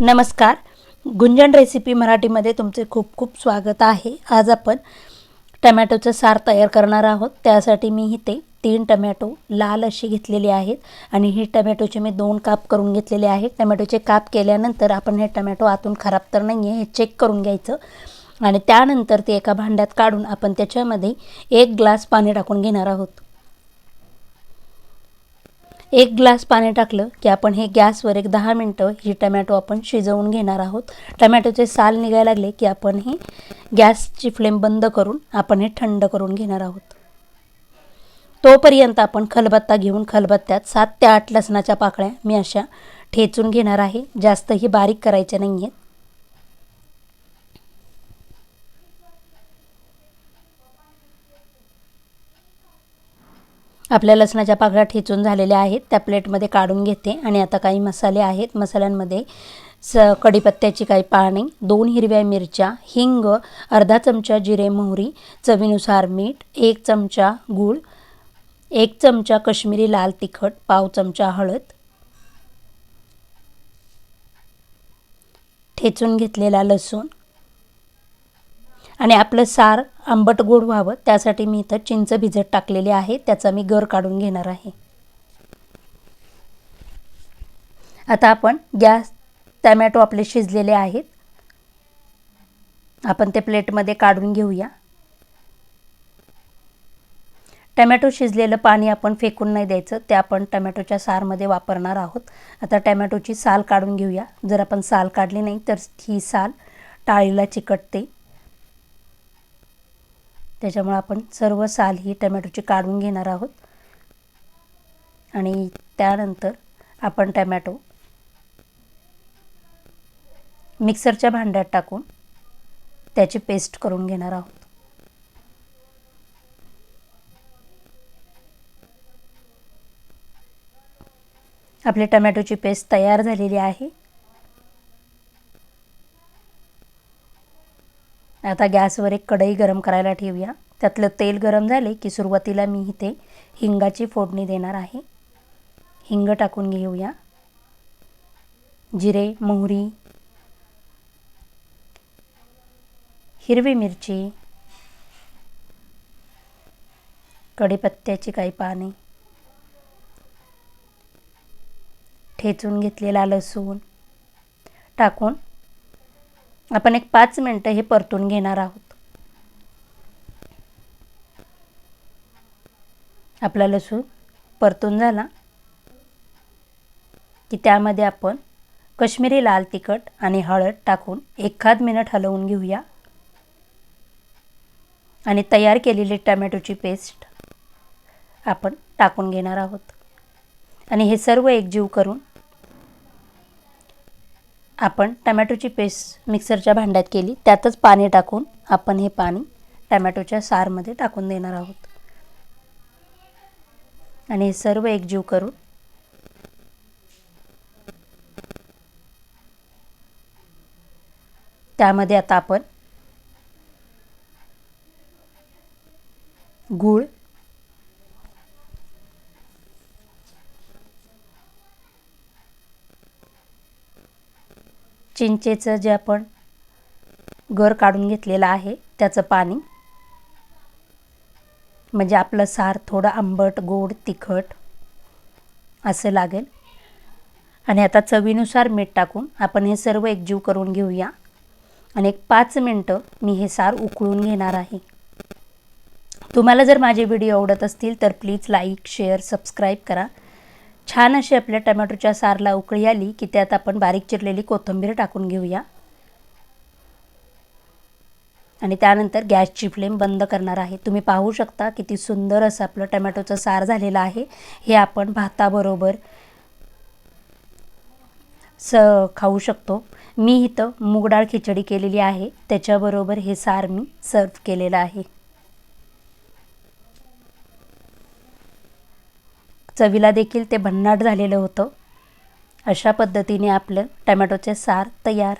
नमस्कार. गुंजन रेसिपी मराठीमध्ये तुमचे खूप खूप स्वागत आहे. आज आपण टमॅटोचं सार तयार करणार आहोत. त्यासाठी मी इथे तीन टमॅटो लाल अशी घेतलेली आहेत आणि ही टमॅटोचे मी दोन काप करून घेतलेले आहेत. टमॅटोचे काप केल्यानंतर आपण हे टमॅटो आतून खराब तर नाही आहे हे चेक करून घ्यायचं. आणि त्यानंतर ते एका भांड्यात काढून आपण त्याच्यामध्ये एक ग्लास पाणी टाकून घेणार आहोत. एक ग्लास पाणी टाकलं की आपण हे गॅसवर एक दहा मिनटं ही टमॅटो आपण शिजवून घेणार आहोत. टमॅटोचे साल निघायला लागले की आपण हे गॅसची फ्लेम बंद करून आपण हे थंड करून घेणार आहोत. तोपर्यंत आपण खलबत्ता घेऊन खलबत्त्यात सात ते आठ लसणाच्या पाकळ्या मी अशा ठेचून घेणार आहे. जास्तही बारीक करायच्या नाही आहेत आपल्या लसणाच्या पाकळ्या ठेचून झालेल्या आहेत त्या प्लेटमध्ये काढून घेते. आणि आता काही मसाले आहेत. मसाल्यांमध्ये स कढीपत्त्याची काही पाने दोन हिरव्या मिरच्या हिंग अर्धा चमचा जिरे मोहरी चवीनुसार मीठ एक चमचा गूळ एक चमचा कश्मीरी लाल तिखट पाव चमचा हळद ठेचून घेतलेला लसूण आणि आपलं सार आंबट गोड व्हावं त्यासाठी मी इथं चिंच भिजत टाकलेली आहे. त्याचा मी गर काढून घेणार आहे. आता आपण गॅस टमॅटो आपले शिजलेले आहेत. आपण ते प्लेटमध्ये काढून घेऊया. टमॅटो शिजलेलं पाणी आपण फेकून नाही द्यायचं. ते आपण टमॅटोच्या सारमध्ये वापरणार आहोत. आता टमॅटोची साल काढून घेऊया. जर आपण साल काढली नाही तर ही साल टाळीला चिकटते. त्याच्यामुळे आपण सर्व साल ही टमॅटोची काढून घेणार आहोत. आणि त्यानंतर आपण टमॅटो मिक्सरच्या भांड्यात टाकून त्याची पेस्ट करून घेणार आहोत. आपली टमॅटोची पेस्ट तयार झालेली आहे. आता गॅसवर एक कढई गरम करायला ठेवूया. त्यातलं तेल गरम झाले की सुरुवातीला मी इथे हिंगाची फोडणी देणार आहे. हिंग टाकून घेऊया. जिरे मोहरी हिरवी मिरची कढीपत्त्याची काही पाने ठेचून घेतलेला लसूण टाकून आपण एक पाच मिनटं हे परतून घेणार आहोत. आपला लसूण परतून झाला की त्यामध्ये आपण कश्मीरी लाल तिखट आणि हळद टाकून एखाद मिनिट हलवून घेऊया. आणि तयार केलेली टमॅटोची पेस्ट आपण टाकून घेणार आहोत. आणि हे सर्व एकजीव करून आपण टमॅटोची पेस्ट मिक्सरच्या भांड्यात केली त्यातच पाणी टाकून आपण हे पाणी टमॅटोच्या सारमध्ये टाकून देणार आहोत. आणि हे सर्व एकजीव करून त्यामध्ये आता आपण गूळ चिंचेचं जे आपण गर काढून घेतलेलं आहे त्याचं पाणी. म्हणजे आपलं सार थोडं आंबट गोड तिखट असं लागेल. आणि आता चवीनुसार मीठ टाकून आपण हे सर्व एकजीव करून घेऊया. आणि एक पाच मिनटं मी हे सार उकळून घेणार आहे. तुम्हाला जर माझे व्हिडिओ आवडत असतील तर प्लीज लाईक शेअर सबस्क्राईब करा. छान अशी आपल्या टमॅटोच्या सारला उकळी आली की त्यात आपण बारीक चिरलेली कोथिंबीर टाकून घेऊया. आणि त्यानंतर गॅसची फ्लेम बंद करणार आहे. तुम्ही पाहू शकता किती सुंदर असं आपलं टमॅटोचं सार झालेलं आहे. हे आपण भाताबरोबर स खाऊ शकतो. मी इथं मूगडाळ खिचडी केलेली आहे. त्याच्याबरोबर हे सार मी सर्व केलेलं आहे. चवीला देखील ते भन्नाट झालेलं होतं. अशा पद्धतीने आपलं टमॅटोचे सार तयार